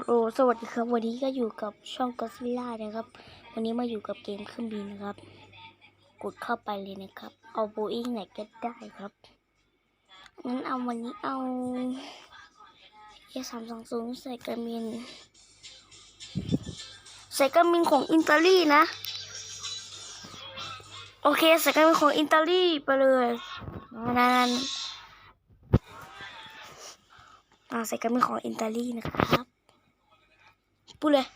โอ้สวัสดีครับ วันนี้ก็อยู่กับช่องก็ซิล่านะครับ วันนี้มาอยู่กับเกมเครื่องบินนะครับ กดเข้าไปเลยนะครับ เอาโบอิงไหนก็ได้ครับงั้นเอาวันนี้เอาเอสามสองศูนย์ใส่กระมินใส่กระมินของอิตาลีนะ โอเคใส่กระมินของอิตาลีไปเลยนั่นอ่าใส่กระมินของอิตาลีนะครับ พูดเลย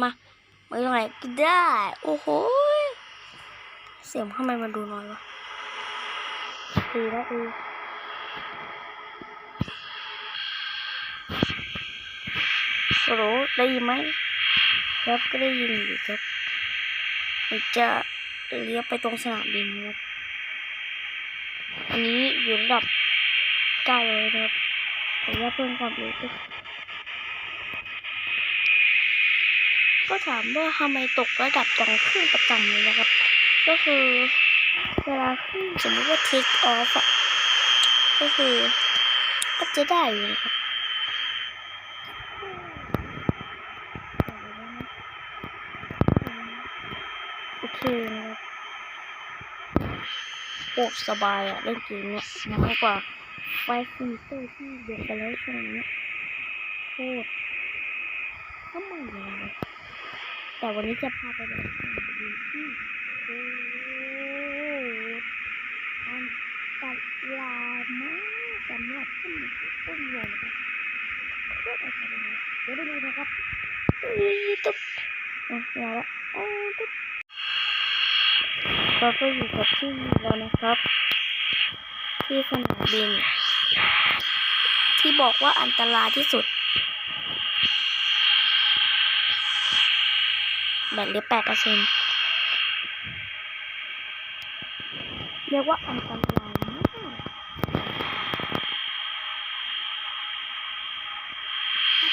มามาตรงไหนก็ได้ โอ้โห เสียงทำไมมันดูน้อยวะดีแล้วดีโหลได้ยินไหมครับก็ได้ยินอยู่ครับจะเลี้ยวไปตรงสนามบินครับอันนี้อยู่ระดับเก้าเลยครับผมว่าเพิ่มความเร็วขึ้น ก็ถามว่าทำไมตกระดับจังขึ้นประจำเลยนะครับ ก็คือเวลาขึ้นสมมติว่า take off อะก็คือก็จะได้อยู่นะครับโอเคนะครับโคตรสบายอะเล่นเกมเนี้ยน้อยกว่าไฟฟีเตอร์ที่เดือนไปแล้วช่วงนี้โคตรทำไมเลย แต่วันนี้จะพาไปดูที่โคอันตรายมากสำหรับผู้มีต้นยงนะครับโคตรอันตรเดี๋ยวไปดูนะครับอีตุ๊บอะมาละโอ้ตุ๊บเราก็อยู่กับที่แล้วนะครับ ที่สนามบิน ที่บอกว่าอันตรายที่สุด แบตเหลือแปดเปอร์เซ็นต์เรียกว่าอันตรายมาก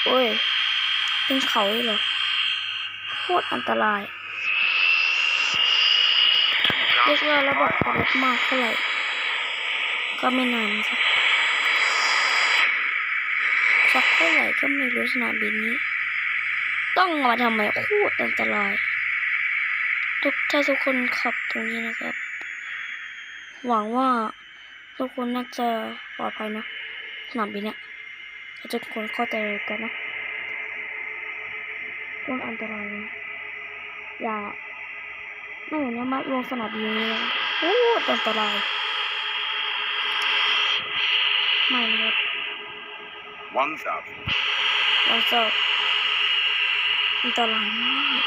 โอ้ย เป็นเขาเลยเหรอ โคตรอันตราย เรียกว่าระบบความมากเท่าไหร่ ก็ไม่นานนะครับสักเท่าไหร่ก็ไม่รู้สนามบินนี้ ต้องมาทำไมโคตรอันตราย ทุกถ้าทุกคนขับตรงนี้นะครับ หวังว่าทุกคนน่าจะปลอดภัยนะสนามบินเนี่ยถ้าทุกคนเข้าใจกันนะโคตรอันตรายนะอย่าไม่อย่างนี้มาลงสนามบินนี้นะโคตรอันตรายไม่นะครับ 1,000. เราจะ อันตรายมาก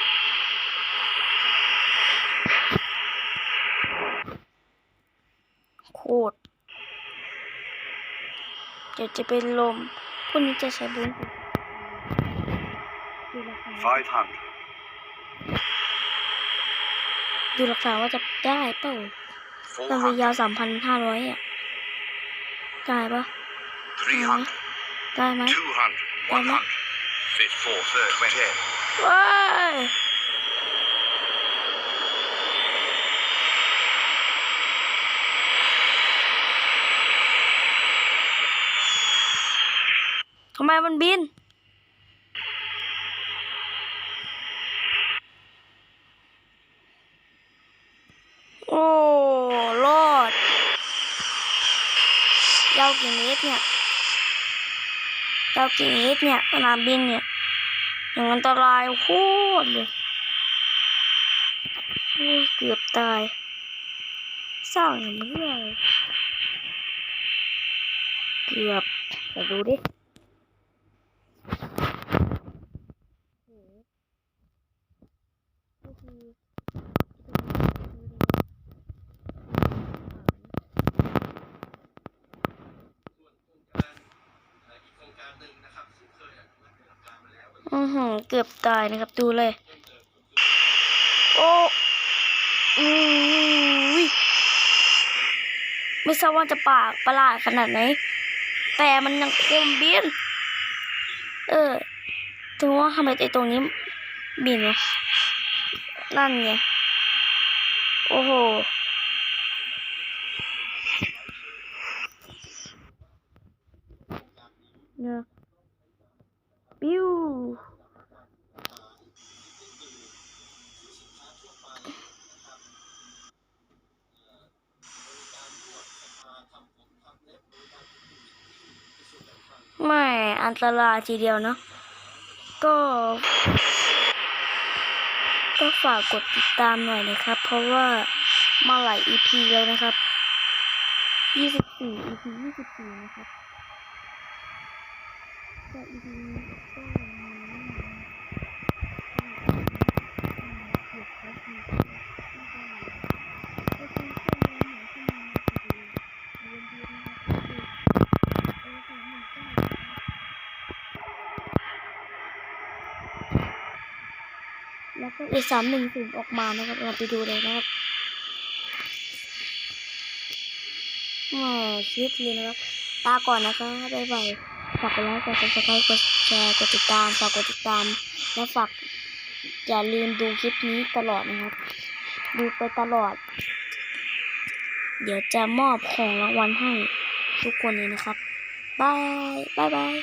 โคตรเดี๋ยวจะเป็นลมพวกนี้จะใช้บุญดูราคา 500. ดูราคาว่าจะได้เปล่ามันไป 400. ยาวสามพันห้าร้อยอะ ได้ปะ 300. ได้ไหม 200. ได้ไหม 100. Fit 4, 30. ว้ายทำไมมันบิน โอ้รอดยาวกี่เมตรเนี่ยยาวกี่เมตรเนี่ยสนามบินเนี่ย อย่างอันตรายโคตรเลยเกือบตายสร้างอย่างนี้เลยเกือบไปดูดิโอ้โหก็คือ อือหือเกือบตายนะครับ ดูเลย โอ้อือไม่ทราบว่าจะปากประหลาดขนาดไหน แต่มันยังคงบิน เออถึงว่าทำไมไอ้ตรงนี้บินนั่นไง โอ้โห เนี่ย บิ ปิ้ว ไม่อันตรายทีเดียวเนาะก็ ก็ฝากกดติดตามหน่อยนะครับ เพราะว่ามาหลาย EP แล้วนะครับ 24 EP 24 นะครับแต่ EP ก็ยวกับมีก็เป็นเพื่อนเราหน่อยที่มาพอดีเรียนดีนะครับคือเออถึงหนึ่งก็ แล้วก็อีสามหนึ่งศูนย์ออกมานะครับเราไปดูเลยนะครับอ๋อคิดเลยนะครับลาก่อนนะครับบ๊ายบายฝากกดไลค์กดซับสไครต์กดแชร์กดติดตามฝากกดติดตาม และฝากอย่าลืมดูคลิปนี้ตลอดนะครับ ดูไปตลอด เดี๋ยวจะมอบของรางวัลให้ทุกคนเลยนะครับบายบายบาย